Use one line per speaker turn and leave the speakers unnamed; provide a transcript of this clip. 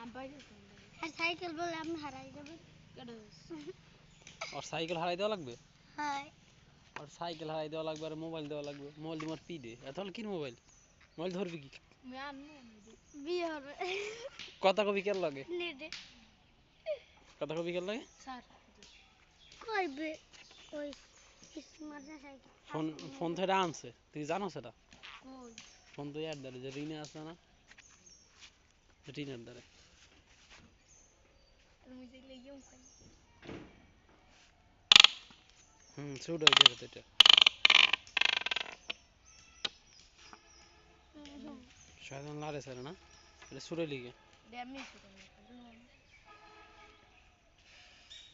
আর cycle বলে আপনি হারাই যাবেন
আর সাইকেল হারাই দেওয়া লাগবে?
হ্যাঁ।
আর সাইকেল হারাই দেওয়া লাগবে আর মোবাইল দেওয়া লাগবে। মোবাইল তোমার পি দে? এত হলে কি মোবাইল? মোবাইল ধরবি কি?
বিয়ে হবে।
কথা কবি কেন লাগে? কথা কবি কেন লাগে?
স্যার। কইবে ওই
ফোন ফোন তো এটা আনছে। তুই জানো সেটা? ফোন তো ইয়ার দ্বারে যে রিনে আছে না? রিনের দ্বারে। செய்யும் ம் சூடு அப்படி எடுத்துட்டு சாதாரண லாரே சார் அண்ணா இல்லை
சூடலிக்கு ಡ್ಯಾಮೇಜ್